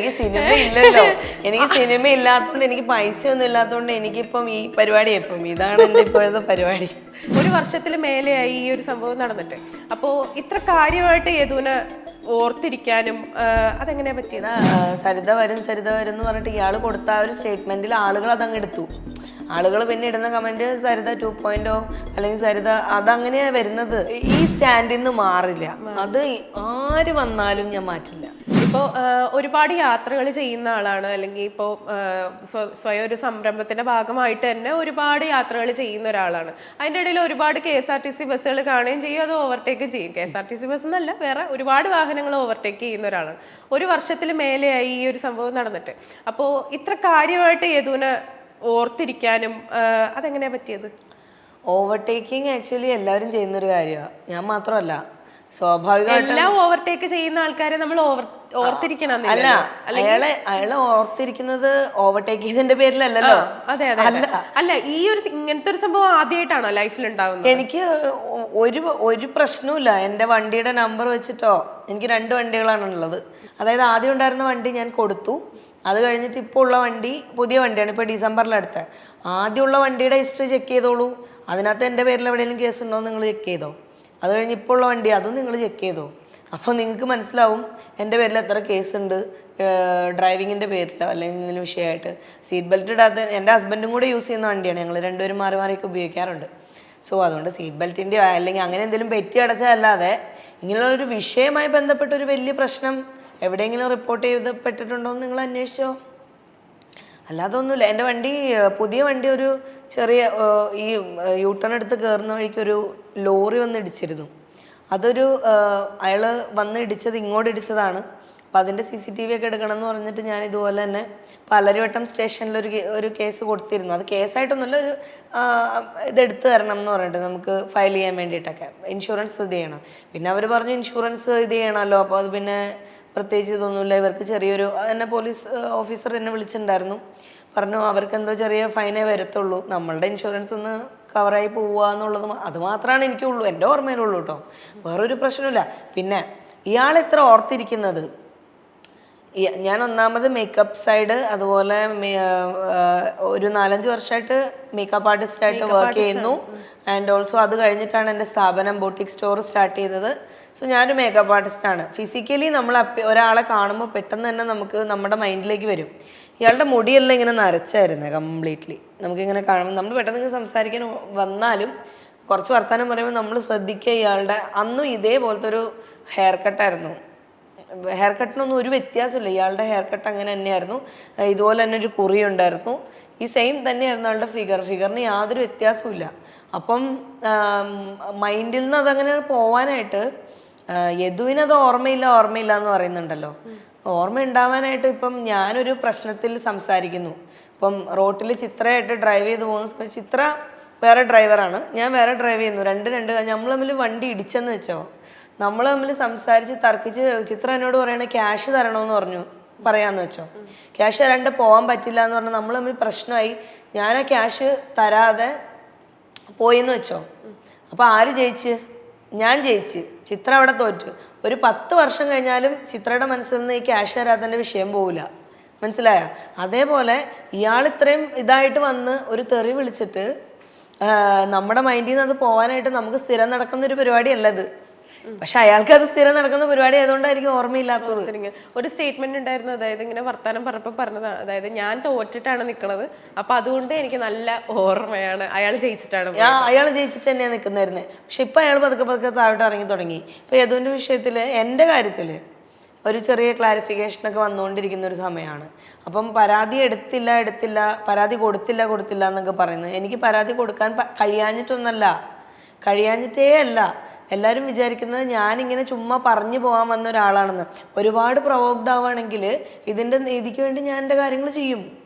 എനിക്ക് സിനിമ ഇല്ലല്ലോ. എനിക്ക് സിനിമ ഇല്ലാത്തതുകൊണ്ട് എനിക്ക് പൈസ ഒന്നും ഇല്ലാത്തതുകൊണ്ട് എനിക്കിപ്പം ഈ പരിപാടി ഇപ്പം ഇതാണ് എന്റെ ഇപ്പോഴത്തെ പരിപാടി. ഒരു വർഷത്തിൽ മേലെയായി ഈ ഒരു സംഭവം നടന്നിട്ട്. അപ്പോ ഇത്ര കാര്യമായിട്ട് യദുവിനെ ഓർത്തിരിക്കാനും അതെങ്ങനെ അതെങ്ങനെയാ പറ്റിയത്? സരിത വരും സരിത വരും എന്ന് പറഞ്ഞിട്ട് ഇയാൾ കൊടുത്ത ആ ഒരു സ്റ്റേറ്റ്മെന്റിൽ ആളുകൾ അതങ്ങ് എടുത്തു. ആളുകൾ പിന്നെ ഇടുന്ന കമന്റ് സരിത ടു പോയിന്റോ അല്ലെങ്കിൽ സരിത അതങ്ങനെയാ വരുന്നത്. ഈ സ്റ്റാൻഡിൽ നിന്ന് മാറില്ല. അത് ആര് വന്നാലും ഞാൻ മാറ്റില്ല. ഇപ്പോൾ ഒരുപാട് യാത്രകൾ ചെയ്യുന്ന ആളാണ്. അല്ലെങ്കിൽ ഇപ്പോൾ സ്വയം ഒരു സംരംഭത്തിന്റെ ഭാഗമായിട്ട് തന്നെ ഒരുപാട് യാത്രകൾ ചെയ്യുന്ന ഒരാളാണ്. അതിന്റെ ഇടയിൽ ഒരുപാട് K S R T C ബസ്സുകൾ കാണുകയും ചെയ്യും. അത് ഓവർടേക്ക് ചെയ്യും. K S R T C bus എന്നല്ല വേറെ ഒരുപാട് വാഹനങ്ങൾ ഓവർടേക്ക് ചെയ്യുന്ന ഒരാളാണ്. ഒരു വർഷത്തിൽ മേലെയായി ഈ ഒരു സംഭവം നടന്നിട്ട്. അപ്പോൾ ഇത്ര കാര്യമായിട്ട് യദുവിനെ ഓർത്തിരിക്കാനും അതെങ്ങനെയാണ് അതെങ്ങനെയാ പറ്റിയത്? ഓവർടേക്കിംഗ് ആക്ച്വലി എല്ലാവരും ചെയ്യുന്നൊരു കാര്യമാണ് ഞാൻ മാത്രമല്ല സ്വാഭാവികമായിട്ടും എല്ലാം ഓവർടേക്ക് ചെയ്യുന്ന ആൾക്കാരെ നമ്മൾ ഓവർ ഓർത്തിരിക്കണം അല്ല അയാളെ അയാളെ ഓർത്തിരിക്കുന്നത് ഓവർടേക്ക് ചെയ്തതിന്റെ പേരിലല്ലല്ലോ? അതെ അതെ. അല്ല. ഈ ഒരു ഇങ്ങനത്തെ ഒരു സംഭവം ആദ്യമായിട്ടാണോ ലൈഫിൽ ഉണ്ടാവുന്നത്? എനിക്ക് ഒരു ഒരു പ്രശ്നവുമില്ല. എന്റെ വണ്ടിയുടെ നമ്പർ വെച്ചിട്ടോ എനിക്ക് രണ്ട് വണ്ടികളാണ് ഉള്ളത്. അതായത് ആദ്യം ഉണ്ടായിരുന്ന വണ്ടി ഞാൻ കൊടുത്തു. അത് കഴിഞ്ഞിട്ട് ഇപ്പോൾ ഉള്ള വണ്ടി പുതിയ വണ്ടിയാണ് ഇപ്പോൾ ഡിസംബറിലെടുത്തത് ആദ്യമുള്ള വണ്ടിയുടെ ഹിസ്റ്ററി ചെക്ക് ചെയ്തോളൂ. അതിനകത്ത് എന്റെ പേരിൽ എവിടെയെങ്കിലും കേസ് ഉണ്ടോ നിങ്ങൾ ചെക്ക് ചെയ്തോ. അത് കഴിഞ്ഞ് ഇപ്പോൾ ഉള്ള വണ്ടി അതും നിങ്ങൾ ചെക്ക് ചെയ്തോ? അപ്പോൾ നിങ്ങൾക്ക് മനസ്സിലാവും എന്റെ പേരിൽ എത്ര കേസ് ഉണ്ട് ഡ്രൈവിങ്ങിന്റെ പേരിൽ അല്ലെങ്കിൽ എന്തെങ്കിലും വിഷയമായിട്ട്. സീറ്റ് ബെൽറ്റ് ഇടാത്ത എന്റെ ഹസ്ബൻഡും കൂടെ യൂസ് ചെയ്യുന്ന വണ്ടിയാണ്. ഞങ്ങൾ രണ്ടുപേരും മാറി മാറിയൊക്കെ ഉപയോഗിക്കാറുണ്ട്. സോ അതുകൊണ്ട് സീറ്റ് ബെൽറ്റിന്റെ അല്ലെങ്കിൽ അങ്ങനെ എന്തെങ്കിലും പെറ്റി അടച്ചതല്ലാതെ ഇങ്ങനെയുള്ള ഒരു വിഷയവുമായി ബന്ധപ്പെട്ട ഒരു വലിയ പ്രശ്നം എവിടെയെങ്കിലും റിപ്പോർട്ട് ചെയ്തപ്പെട്ടിട്ടുണ്ടോ എന്ന് നിങ്ങൾ അന്വേഷിച്ചോ? അല്ലാതെ ഒന്നുമില്ല എന്റെ വണ്ടി പുതിയ വണ്ടി ഒരു ചെറിയ ഈ യൂ എടുത്ത് കയറുന്ന വഴിക്ക് ഒരു ലോറി വന്ന് ഇടിച്ചിരുന്നു. അതൊരു അയാൾ വന്ന് ഇടിച്ചത് ഇങ്ങോട്ട് ഇടിച്ചതാണ്. അപ്പം അതിന്റെ സി സി ടി വി ഒക്കെ എടുക്കണമെന്ന് പറഞ്ഞിട്ട് ഞാൻ ഇതുപോലെ തന്നെ പലരുവട്ടം സ്റ്റേഷനിൽ ഒരു ഒരു കേസ് കൊടുത്തിരുന്നു. അത് കേസായിട്ടൊന്നുമില്ല ഒരു ഇതെടുത്ത് തരണം എന്ന് പറഞ്ഞിട്ട് നമുക്ക് ഫയൽ ചെയ്യാൻ വേണ്ടിയിട്ടൊക്കെ. ഇൻഷുറൻസ് ഇത് ചെയ്യണം. പിന്നെ അവർ പറഞ്ഞു ഇൻഷുറൻസ് ഇത് ചെയ്യണമല്ലോ അപ്പോൾ അത് പിന്നെ പ്രത്യേകിച്ച് ഇതൊന്നുമില്ല. ഇവർക്ക് ചെറിയൊരു എന്നെ പോലീസ് ഓഫീസർ എന്നെ വിളിച്ചിട്ടുണ്ടായിരുന്നു. പറഞ്ഞു അവർക്ക് എന്തോ ചെറിയ ഫൈനേ വരത്തുള്ളൂ. നമ്മളുടെ ഇൻഷുറൻസ് ഒന്ന് കവറായി പോവുക എന്നുള്ളത് അത് മാത്രമാണ് എനിക്കുള്ളൂ. എന്റെ ഓർമ്മയിലുള്ളൂ കേട്ടോ വേറൊരു പ്രശ്നമില്ല പിന്നെ ഇയാൾ എത്ര ഓർത്തിരിക്കുന്നത്? ഞാൻ ഒന്നാമത് മേക്കപ്പ് സൈഡ് അതുപോലെ ഒരു നാലഞ്ച് വർഷമായിട്ട് മേക്കപ്പ് ആർട്ടിസ്റ്റ് ആയിട്ട് വർക്ക് ചെയ്യുന്നു. ആൻഡ് ഓൾസോ അത് കഴിഞ്ഞിട്ടാണ് എന്റെ സ്ഥാപനം ബോട്ടിക് സ്റ്റോർ സ്റ്റാർട്ട് ചെയ്തത്. സോ ഞാനൊരു മേക്കപ്പ് ആർട്ടിസ്റ്റാണ് ഫിസിക്കലി നമ്മൾ ഒരാളെ കാണുമ്പോൾ പെട്ടെന്ന് തന്നെ നമുക്ക് നമ്മുടെ മൈൻഡിലേക്ക് വരും. ഇയാളുടെ മുടിയെല്ലാം ഇങ്ങനെ നരച്ചായിരുന്നു കംപ്ലീറ്റ്ലി നമുക്കിങ്ങനെ കാണുമ്പോൾ നമ്മൾ പെട്ടെന്ന് ഇങ്ങനെ സംസാരിക്കാൻ വന്നാലും കുറച്ച് വർത്തമാനം പറയുമ്പോൾ നമ്മൾ ശ്രദ്ധിക്കുക ഇയാളുടെ അന്നും ഇതേപോലത്തെ ഒരു ഹെയർ കട്ടായിരുന്നു ഹെയർ കട്ടിനൊന്നും ഒരു വ്യത്യാസമില്ല. ഇയാളുടെ ഹെയർ കട്ട് അങ്ങനെ തന്നെയായിരുന്നു. ഇതുപോലെ തന്നെ ഒരു കുറി ഉണ്ടായിരുന്നു. ഈ സെയിം തന്നെയായിരുന്നു ആളുടെ ഫിഗർ ഫിഗറിന് യാതൊരു വ്യത്യാസവും ഇല്ല അപ്പം മൈൻഡിൽ നിന്ന് അതങ്ങനെ പോവാനായിട്ട് യദുവിനത് ഓർമ്മയില്ല ഓർമ്മയില്ല എന്ന് പറയുന്നുണ്ടല്ലോ. ഓർമ്മ ഉണ്ടാവാനായിട്ട് ഇപ്പം ഞാനൊരു പ്രശ്നത്തിൽ സംസാരിക്കുന്നു. ഇപ്പം റോട്ടിൽ ചിത്രയായിട്ട് ഡ്രൈവ് ചെയ്ത് പോകുന്ന സമയത്ത് ചിത്ര വേറെ ഡ്രൈവറാണ് ഞാൻ വേറെ ഡ്രൈവ് ചെയ്യുന്നു. രണ്ട് രണ്ട് നമ്മൾ തമ്മിൽ വണ്ടി ഇടിച്ചെന്ന് വെച്ചോ? നമ്മൾ തമ്മിൽ സംസാരിച്ച് തർക്കിച്ച് ചിത്രം എന്നോട് പറയണ ക്യാഷ് തരണമെന്ന് പറഞ്ഞു. പറയാന്ന് വെച്ചോ. ക്യാഷ് തരാണ്ട് പോകാൻ പറ്റില്ല എന്ന് പറഞ്ഞാൽ നമ്മൾ തമ്മിൽ പ്രശ്നമായി. ഞാൻ ആ ക്യാഷ് തരാതെ പോയിന്ന് വെച്ചോ. അപ്പൊ ആര് ജയിച്ച്? ഞാൻ ജയിച്ച്. ചിത്ര അവിടെ തോറ്റു. ഒരു പത്ത് വർഷം കഴിഞ്ഞാലും ചിത്രയുടെ മനസ്സിൽ നിന്ന് ഈ ക്യാഷ് തരാത്തതിന്റെ വിഷയം പോവില്ല. മനസ്സിലായ? അതേപോലെ ഇയാൾ ഇത്രയും ഇതായിട്ട് വന്ന് ഒരു തെറി വിളിച്ചിട്ട് നമ്മുടെ മൈൻഡിൽ നിന്ന് അത് പോകാനായിട്ട് നമുക്ക് സ്ഥിരം നടക്കുന്ന ഒരു പരിപാടിയല്ല ഇത്. പക്ഷെ അയാൾക്ക് അത് സ്ഥിരം നടക്കുന്ന പരിപാടി ആയതുകൊണ്ടായിരിക്കും ഓർമ്മയില്ലാത്തത്. ഒരു സ്റ്റേറ്റ്മെന്റ് ഉണ്ടായിരുന്നു. അതായത് ഇങ്ങനെ വർത്താനം പറഞ്ഞപ്പോൾ പറഞ്ഞതാണ് അതായത് ഞാൻ തോറ്റിട്ടാണ് നിൽക്കുന്നത് അപ്പൊ അതുകൊണ്ട് എനിക്ക് നല്ല ഓർമ്മയാണ്. അയാൾ ജയിച്ചിട്ടാണ് അയാൾ ജയിച്ചിട്ട് തന്നെയാണ് നിൽക്കുന്നായിരുന്നത് പക്ഷെ ഇപ്പൊ അയാൾ പതുക്കെ പതുക്കെ താഴോട്ട് ഇറങ്ങി തുടങ്ങി. ഇപ്പൊ യദുവിന്റെ വിഷയത്തിൽ എന്റെ കാര്യത്തിൽ ഒരു ചെറിയ ക്ലാരിഫിക്കേഷൻ ഒക്കെ വന്നുകൊണ്ടിരിക്കുന്ന ഒരു സമയമാണ് അപ്പം പരാതി എടുത്തില്ല എടുത്തില്ല പരാതി കൊടുത്തില്ല കൊടുത്തില്ല എന്നൊക്കെ പറയുന്നത്. എനിക്ക് പരാതി കൊടുക്കാൻ കഴിയാഞ്ഞിട്ടൊന്നല്ല. കഴിയാഞ്ഞിട്ടേ അല്ല. എല്ലാവരും വിചാരിക്കുന്നത് ഞാനിങ്ങനെ ചുമ്മാ പറഞ്ഞു പോകാൻ വന്ന ഒരാളാണെന്ന്. ഒരുപാട് പ്രൊവോക്ഡ് ആവുകയാണെങ്കിൽ ഇതിന്റെ നീതിക്ക് വേണ്ടി ഞാൻ എന്റെ കാര്യങ്ങൾ ചെയ്യും.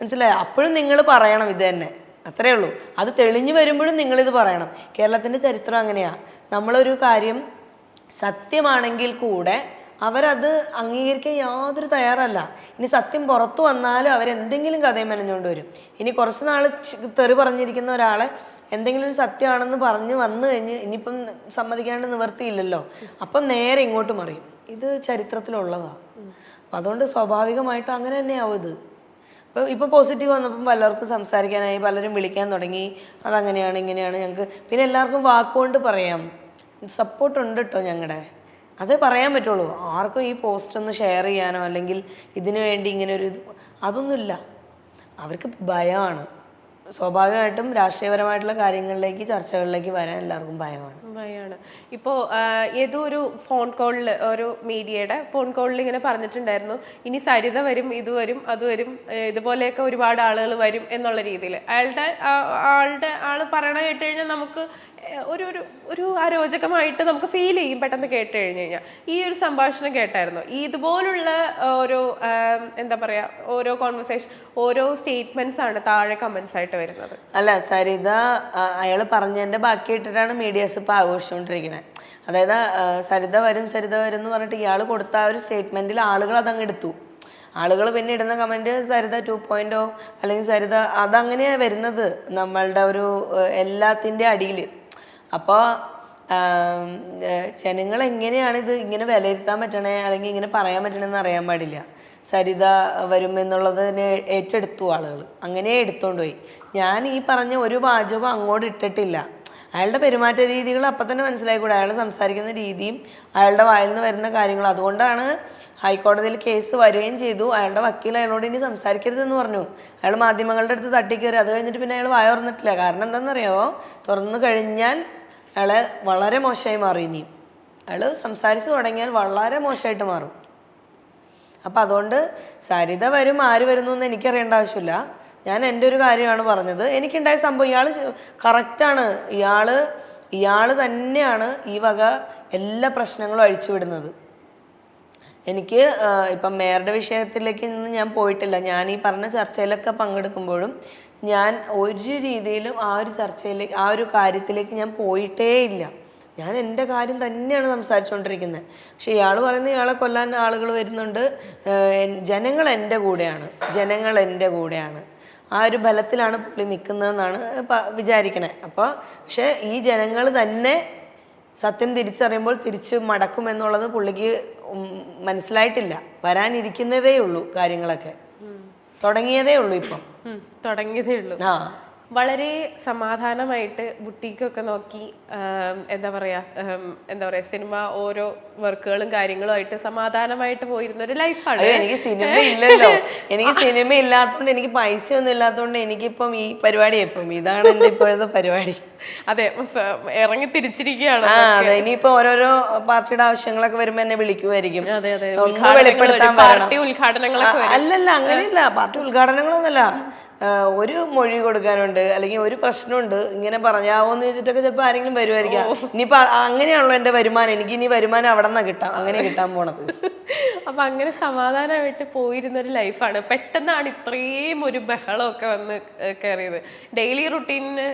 മനസ്സിലായോ? അപ്പോഴും നിങ്ങൾ പറയണം ഇത് തന്നെ. അത്രേ ഉള്ളൂ. അത് തെളിഞ്ഞു വരുമ്പോഴും നിങ്ങളിത് പറയണം. കേരളത്തിന്റെ ചരിത്രം അങ്ങനെയാണ് നമ്മളൊരു കാര്യം സത്യമാണെങ്കിൽ കൂടെ അവരത് അംഗീകരിക്കാൻ യാതൊരു തയ്യാറല്ല. ഇനി സത്യം പുറത്തു വന്നാലും അവരെന്തെങ്കിലും കഥയും മെനഞ്ഞുകൊണ്ട് വരും. ഇനി കുറച്ച് നാൾ തെറി പറഞ്ഞിരിക്കുന്ന ഒരാളെ എന്തെങ്കിലും ഒരു സത്യമാണെന്ന് പറഞ്ഞ് വന്നു കഴിഞ്ഞ് ഇനിയിപ്പം സമ്മതിക്കാണ്ട് നിവർത്തിയില്ലല്ലോ. അപ്പം നേരെ ഇങ്ങോട്ട് മറിയും. ഇത് ചരിത്രത്തിലുള്ളതാണ് അപ്പം അതുകൊണ്ട് സ്വാഭാവികമായിട്ടും അങ്ങനെ തന്നെയാവും ഇത്. ഇപ്പം ഇപ്പോൾ പോസിറ്റീവ് വന്നപ്പം പലർക്കും സംസാരിക്കാനായി പലരും വിളിക്കാൻ തുടങ്ങി. അതങ്ങനെയാണ് ഇങ്ങനെയാണ് ഞങ്ങൾക്ക്. പിന്നെ എല്ലാവർക്കും വാക്കുകൊണ്ട് പറയാം. സപ്പോർട്ട് ഉണ്ട് കേട്ടോ ഞങ്ങളുടെ അതേ പറയാൻ പറ്റുള്ളൂ. ആർക്കും ഈ പോസ്റ്റ് ഒന്ന് ഷെയർ ചെയ്യാനോ അല്ലെങ്കിൽ ഇതിനു വേണ്ടി ഇങ്ങനെ ഒരു അതൊന്നുമില്ല. അവർക്ക് ഭയമാണ് സ്വാഭാവികമായിട്ടും രാഷ്ട്രീയപരമായിട്ടുള്ള കാര്യങ്ങളിലേക്ക് ചർച്ചകളിലേക്ക് വരാൻ എല്ലാവർക്കും ഭയമാണ്. ഭയമാണ്. ഇപ്പോൾ ഏതോ ഒരു ഫോൺ കോളിൽ ഒരു മീഡിയയുടെ ഫോൺ കോളിൽ ഇങ്ങനെ പറഞ്ഞിട്ടുണ്ടായിരുന്നു ഇനി സരിത വരും ഇത് വരും അത് വരും ഇതുപോലെയൊക്കെ ഒരുപാട് ആളുകൾ വരും എന്നുള്ള രീതിയിൽ. അയാളുടെ ആളുടെ ആൾ പറയണ കേട്ട് കഴിഞ്ഞാൽ നമുക്ക് ഒരു ഒരു ഒരു അരോചകമായിട്ട് നമുക്ക് ഫീൽ ചെയ്യും പെട്ടെന്ന് കേട്ട് കഴിഞ്ഞ് കഴിഞ്ഞാൽ ഈ ഒരു സംഭാഷണം കേട്ടായിരുന്നു? ഇതുപോലുള്ള ഓരോ എന്താ പറയാ ഓരോ കോൺവെർസേഷൻ ഓരോ സ്റ്റേറ്റ്മെന്റ്സ് ആണ് താഴെ കമന്റ്സ് ആയിട്ട് വരുന്നത്. അല്ല സരിത അയാൾ പറഞ്ഞതിന്റെ ബാക്കി ഇട്ടിട്ടാണ് മീഡിയാസ് ഇപ്പൊ ആഘോഷിച്ചുകൊണ്ടിരിക്കുന്നത് അതായത് സരിത വരും സരിത വരും എന്ന് പറഞ്ഞിട്ട് ഇയാൾ കൊടുത്ത ആ ഒരു സ്റ്റേറ്റ്മെന്റിൽ ആളുകൾ അതങ്ങ് എടുത്തു. ആളുകൾ പിന്നെ ഇടുന്ന കമന്റ് സരിത ടു പോയിന്റോ അല്ലെങ്കിൽ സരിത അതങ്ങനെയാണ് വരുന്നത് നമ്മളുടെ ഒരു എല്ലാത്തിന്റെ അടിയിൽ. അപ്പോൾ ജനങ്ങൾ എങ്ങനെയാണ് ഇത് ഇങ്ങനെ വിലയിരുത്താൻ പറ്റണേ അല്ലെങ്കിൽ ഇങ്ങനെ പറയാൻ പറ്റണമെന്ന് അറിയാൻ പാടില്ല. സരിത വരും എന്നുള്ളതിനെ ഏറ്റെടുത്തു ആളുകൾ അങ്ങനെ എടുത്തോണ്ട് പോയി. ഞാൻ ഈ പറഞ്ഞ ഒരു വാചകം അങ്ങോട്ട് ഇട്ടിട്ടില്ല. അയാളുടെ പെരുമാറ്റ രീതികൾ അപ്പം തന്നെ മനസ്സിലായിക്കൂടെ. അയാൾ സംസാരിക്കുന്ന രീതിയും അയാളുടെ വായിൽ നിന്ന് വരുന്ന കാര്യങ്ങൾ അതുകൊണ്ടാണ് ഹൈക്കോടതിയിൽ കേസ് വരികയും ചെയ്തു. അയാളുടെ വക്കീൽ അയാളോട് ഇനി സംസാരിക്കരുതെന്ന് പറഞ്ഞു. അയാൾ മാധ്യമങ്ങളുടെ അടുത്ത് തട്ടിക്കയറി അത് കഴിഞ്ഞിട്ട് പിന്നെ അയാൾ വായ തുറന്നിട്ടില്ല. കാരണം എന്താണെന്നറിയാമോ തുറന്നു കഴിഞ്ഞാൽ അയാളെ വളരെ മോശമായി മാറും ഇനിയും. അയാൾ സംസാരിച്ച് തുടങ്ങിയാൽ വളരെ മോശമായിട്ട് മാറും. അപ്പം അതുകൊണ്ട് സരിത വരും ആര് വരുന്നു എന്ന് എനിക്കറിയേണ്ട ആവശ്യമില്ല. ഞാൻ എന്റെ ഒരു കാര്യമാണ് പറഞ്ഞത്. എനിക്കുണ്ടായ സംഭവം ഇയാൾ കറക്റ്റാണ് ഇയാൾ ഇയാൾ തന്നെയാണ് ഈ വക എല്ലാ പ്രശ്നങ്ങളും അഴിച്ചുവിടുന്നത്. എനിക്ക് ഇപ്പം മേയറുടെ വിഷയത്തിലേക്ക് ഇന്ന് ഞാൻ പോയിട്ടില്ല. ഞാൻ ഈ പറഞ്ഞ ചർച്ചയിലൊക്കെ പങ്കെടുക്കുമ്പോഴും ഞാൻ ഒരു രീതിയിലും ആ ഒരു ചർച്ചയിലേക്ക് ആ ഒരു കാര്യത്തിലേക്ക് ഞാൻ പോയിട്ടേ ഇല്ല ഞാൻ എന്റെ കാര്യം തന്നെയാണ് സംസാരിച്ചുകൊണ്ടിരിക്കുന്നത് പക്ഷെ ഇയാൾ പറയുന്നത് ഇയാളെ കൊല്ലാൻ ആളുകൾ വരുന്നുണ്ട്. ജനങ്ങൾ എന്റെ കൂടെയാണ്. ജനങ്ങൾ എന്റെ കൂടെയാണ്. ആ ഒരു ബലത്തിലാണ് പുള്ളി നിൽക്കുന്നതെന്നാണ് വിചാരിക്കണേ. അപ്പോൾ പക്ഷേ ഈ ജനങ്ങൾ തന്നെ സത്യം തിരിച്ചറിയുമ്പോൾ തിരിച്ച് മടക്കുമെന്നുള്ളത് പുള്ളിക്ക് മനസ്സിലായിട്ടില്ല. വരാനിരിക്കുന്നതേ ഉള്ളൂ കാര്യങ്ങളൊക്കെ. തുടങ്ങിയതേ ഉള്ളൂ ഇപ്പം. തുടങ്ങിയതേ ഉള്ളൂ. ആ. വളരെ സമാധാനമായിട്ട് ബുട്ടീക്കൊക്കെ നോക്കി എന്താ പറയാ എന്താ പറയാ സിനിമ ഓരോ വർക്കുകളും കാര്യങ്ങളും ആയിട്ട് സമാധാനമായിട്ട് പോയിരുന്ന ഒരു ലൈഫാണ് എനിക്ക് സിനിമ ഇല്ലല്ലോ. എനിക്ക് സിനിമ ഇല്ലാത്തതുകൊണ്ട് എനിക്ക് പൈസ ഒന്നും ഇല്ലാത്തതുകൊണ്ട് എനിക്കിപ്പം ഈ പരിപാടി ഇപ്പം ഇതാണ് എന്റെ ഇപ്പോഴത്തെ പരിപാടി. അതെ ഇറങ്ങി തിരിച്ചിരിക്കുകയാണ് അതെ ഇനിയിപ്പോ ഓരോരോ പാർട്ടിയുടെ ആവശ്യങ്ങളൊക്കെ വരുമ്പോ എന്നെ വിളിക്കുമായിരിക്കും വെളിപ്പെടുത്താൻ അല്ലല്ല അങ്ങനെയല്ല. പാർട്ടി ഉദ്ഘാടനങ്ങളൊന്നല്ല ആ, ഒരു മൊഴി കൊടുക്കാനുണ്ട് അല്ലെങ്കിൽ ഒരു പ്രശ്നമുണ്ട് ഇങ്ങനെ പറഞ്ഞാവോന്ന് ചോദിച്ചിട്ടൊക്കെ ചിലപ്പോൾ ആരെങ്കിലും വരുമായിരിക്കാം ഇനിയിപ്പോ അങ്ങനെയാണല്ലോ എന്റെ വരുമാനം. എനിക്ക് ഇനി വരുമാനം അവിടെ നിന്നാ കിട്ടാം അങ്ങനെ കിട്ടാൻ പോണത്. അപ്പൊ അങ്ങനെ സമാധാനമായിട്ട് പോയിരുന്ന ഒരു ലൈഫാണ്. പെട്ടെന്നാണ് ഇത്രയും ഒരു ബഹളമൊക്കെ വന്ന് കയറിയത് ഡെയിലി റുട്ടീനിന്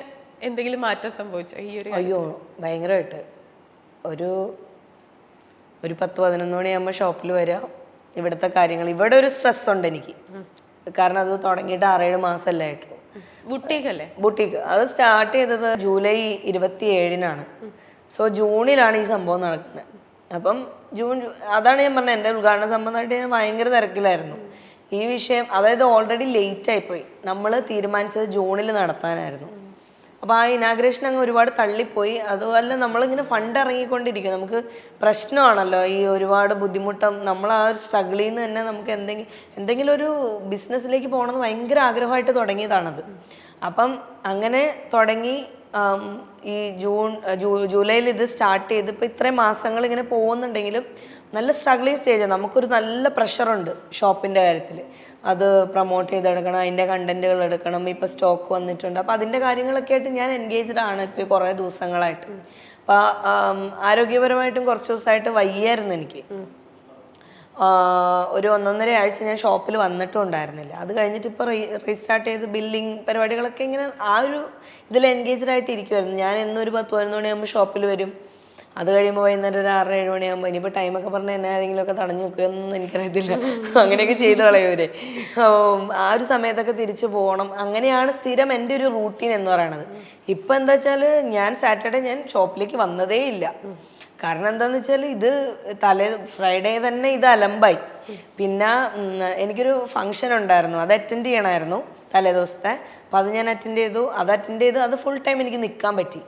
എന്തെങ്കിലും മാറ്റം സംഭവിച്ചോ? ഈ ഒരു അയ്യോ ഭയങ്കരമായിട്ട്. ഒരു ഒരു പത്ത് പതിനൊന്ന് മണിയാകുമ്പോൾ ഷോപ്പിൽ വരാം. ഇവിടുത്തെ കാര്യങ്ങൾ. ഇവിടെ ഒരു സ്ട്രെസ് ഉണ്ട് എനിക്ക് കാരണം അത് തുടങ്ങിയിട്ട് ആറേഴ് മാസമല്ലേ ആയിട്ടുള്ളൂ. ബുട്ടീക്ക്. അത് സ്റ്റാർട്ട് ചെയ്തത് ജൂലൈ ഇരുപത്തി ഏഴിനാണ് സോ ജൂണിലാണ് ഈ സംഭവം നടക്കുന്നത്. അപ്പം ജൂൺ അതാണ് ഞാൻ പറഞ്ഞത്. എന്റെ ഉദ്ഘാടന സംബന്ധമായിട്ട് ഞാൻ ഭയങ്കര തിരക്കിലായിരുന്നു. ഈ വിഷയം അതായത് ഓൾറെഡി ലേറ്റ് ആയിപ്പോയി. നമ്മൾ തീരുമാനിച്ചത് ജൂണിൽ നടത്താനായിരുന്നു. അപ്പോൾ ആ ഇനാഗ്രേഷൻ അങ്ങ് ഒരുപാട് തള്ളിപ്പോയി. അതുപോലെ നമ്മളിങ്ങനെ ഫണ്ട് ഇറങ്ങിക്കൊണ്ടിരിക്കും നമുക്ക് പ്രശ്നമാണല്ലോ ഈ ഒരുപാട് ബുദ്ധിമുട്ടും. നമ്മൾ ആ ഒരു സ്ട്രഗിളിൽ നിന്ന് തന്നെ നമുക്ക് എന്തെങ്കിലും എന്തെങ്കിലും ഒരു ബിസിനസ്സിലേക്ക് പോകണമെന്ന് ഭയങ്കര ആഗ്രഹമായിട്ട് തുടങ്ങിയതാണത്. അപ്പം അങ്ങനെ തുടങ്ങി ഈ ജൂൺ ജൂ ജൂലൈയിൽ ഇത് സ്റ്റാർട്ട് ചെയ്ത് ഇപ്പോൾ ഇത്രയും മാസങ്ങൾ ഇങ്ങനെ പോകുന്നുണ്ടെങ്കിലും നല്ല സ്ട്രഗിളിങ് സ്റ്റേജാണ് നമുക്കൊരു നല്ല പ്രഷറുണ്ട് ഷോപ്പിന്റെ കാര്യത്തിൽ അത് പ്രൊമോട്ട് ചെയ്തെടുക്കണം അതിന്റെ കണ്ടന്റുകൾ എടുക്കണം ഇപ്പോൾ സ്റ്റോക്ക് വന്നിട്ടുണ്ട്. അപ്പോൾ അതിന്റെ കാര്യങ്ങളൊക്കെ ആയിട്ട് ഞാൻ എൻഗേജ്ഡ് ആണ് ഇപ്പോൾ കുറേ ദിവസങ്ങളായിട്ട്. അപ്പോൾ ആരോഗ്യപരമായിട്ടും കുറച്ച് ദിവസമായിട്ട് വയ്യായിരുന്നു എനിക്ക്. ഒരു ഒന്നൊന്നര ആഴ്ച ഞാൻ ഷോപ്പിൽ വന്നിട്ടും ഉണ്ടായിരുന്നില്ല അത് കഴിഞ്ഞിട്ട് ഇപ്പോൾ റീസ്റ്റാർട്ട് ചെയ്ത് ബില്ലിംഗ് പരിപാടികളൊക്കെ ഇങ്ങനെ ആ ഒരു ഇതിൽ എൻഗേജ്ഡ് ആയിട്ട് ഇരിക്കുമായിരുന്നു ഞാൻ എന്നൊരു പത്ത് പതിനൊന്ന് മണിയാകുമ്പോൾ ഷോപ്പിൽ വരും. അത് കഴിയുമ്പോൾ വൈകുന്നേരം ഒരു ആറര ഏഴ് മണിയാകുമ്പോൾ ഇനിയിപ്പോൾ ടൈമൊക്കെ പറഞ്ഞ് എന്നെ ആരെങ്കിലുമൊക്കെ തടഞ്ഞു നോക്കുകയൊന്നും എനിക്കറിയത്തില്ല. അങ്ങനെയൊക്കെ ചെയ്തു കളയവര്. ആ ഒരു സമയത്തൊക്കെ തിരിച്ചു പോകണം. അങ്ങനെയാണ് സ്ഥിരം എന്റെ ഒരു റൂട്ടീൻ എന്ന് പറയുന്നത് ഇപ്പം എന്താ വെച്ചാൽ ഞാൻ സാറ്റർഡേ ഞാൻ ഷോപ്പിലേക്ക് വന്നതേ ഇല്ല. കാരണം എന്താന്ന് വെച്ചാൽ ഇത് തലേ ഫ്രൈഡേ തന്നെ ഇത് അലമ്പായി. പിന്നെ എനിക്കൊരു ഫംഗ്ഷൻ ഉണ്ടായിരുന്നു. അത് അറ്റൻഡ് ചെയ്യണമായിരുന്നു തലേ ദിവസത്തെ. അപ്പോൾ അത് ഞാൻ അറ്റൻഡ് ചെയ്തു. അത് അറ്റൻഡ് ചെയ്തു അത് ഫുൾ ടൈം എനിക്ക് നിൽക്കാൻ പറ്റി.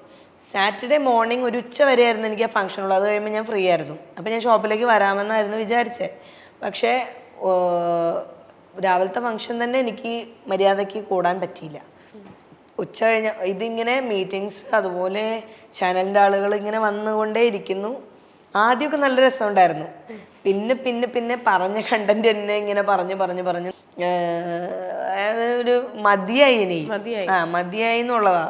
സാറ്റർഡേ മോർണിംഗ് ഒരു ഉച്ച വരെയായിരുന്നു എനിക്ക് ആ ഫംഗ്ഷൻ ഉള്ളത് അത് കഴിയുമ്പോൾ ഞാൻ ഫ്രീ ആയിരുന്നു. അപ്പോൾ ഞാൻ ഷോപ്പിലേക്ക് വരാമെന്നായിരുന്നു വിചാരിച്ചത് പക്ഷേ രാവിലത്തെ ഫംഗ്ഷൻ തന്നെ എനിക്ക് മര്യാദയ്ക്ക് കൂടാൻ പറ്റിയില്ല. ഉച്ച കഴിഞ്ഞ ഇതിങ്ങനെ മീറ്റിങ്സ് അതുപോലെ ചാനലിന്റെ ആളുകൾ ഇങ്ങനെ വന്നുകൊണ്ടേ ഇരിക്കുന്നു ആദ്യമൊക്കെ നല്ല രസമുണ്ടായിരുന്നു. പിന്നെ പിന്നെ പിന്നെ പറഞ്ഞ കണ്ടന്റ് തന്നെ ഇങ്ങനെ പറഞ്ഞു പറഞ്ഞു പറഞ്ഞു. ഒരു മതിയായി ഇനി. ആ മതിയായി എന്നുള്ളതാ.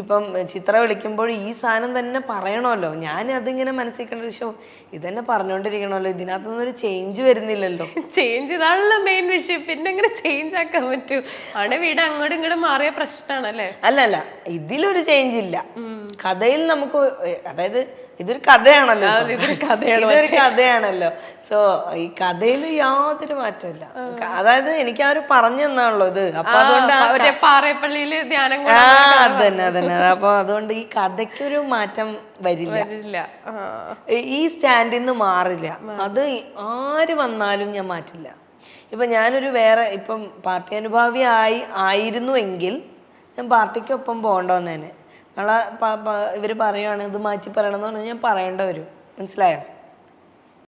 ഇപ്പം ചിത്ര വിളിക്കുമ്പോൾ ഈ സാധനം തന്നെ പറയണമല്ലോ. ഞാൻ അതിങ്ങനെ മനസ്സിൽ കണ്ടൊരു ഷോ ഇതന്നെ പറഞ്ഞുകൊണ്ടിരിക്കണമല്ലോ ഇതിനകത്തൊന്നും ഒരു ചേഞ്ച് വരുന്നില്ലല്ലോ. ചേഞ്ച് ഇതാണല്ലോ മെയിൻ വിഷയം. പിന്നെ എങ്ങനെ ചേഞ്ച് ആക്കാൻ പറ്റൂ? ആണ് വീട് അങ്ങോട്ടും ഇങ്ങോട്ടും മാറിയ പ്രശ്നമാണ് അല്ലേ അല്ല അല്ല ഇതിലൊരു ചേഞ്ച് ഇല്ല. കഥയിൽ നമുക്ക് അതായത് ഇതൊരു കഥയാണല്ലോ. ഇതൊരു കഥയാണല്ലോ. സോ ഈ കഥയിൽ യാതൊരു മാറ്റമില്ല അതായത് എനിക്ക് അവർ പറഞ്ഞു തന്നാണല്ലോ ഇത്. അപ്പൊ അതുകൊണ്ട് പാറേപ്പള്ളിയിൽ ധ്യാനം അതന്നെ അതന്നെ അപ്പൊ അതുകൊണ്ട് ഈ കഥയ്ക്കൊരു മാറ്റം വരില്ല. ഈ- സ്റ്റാൻഡിൽ നിന്ന് മാറില്ല. അത് ആര് വന്നാലും ഞാൻ മാറ്റില്ല. ഇപ്പം ഞാനൊരു വേറെ ഇപ്പം പാർട്ടി അനുഭാവി ആയി ആയിരുന്നു എങ്കിൽ ഞാൻ പാർട്ടിക്കൊപ്പം പോകണ്ടോന്ന് തന്നെ നാളെ ഇവർ പറയുവാണ് ഇത് മാറ്റി പറയണമെന്ന് പറഞ്ഞാൽ ഞാൻ പറയേണ്ട വരും. മനസ്സിലായോ?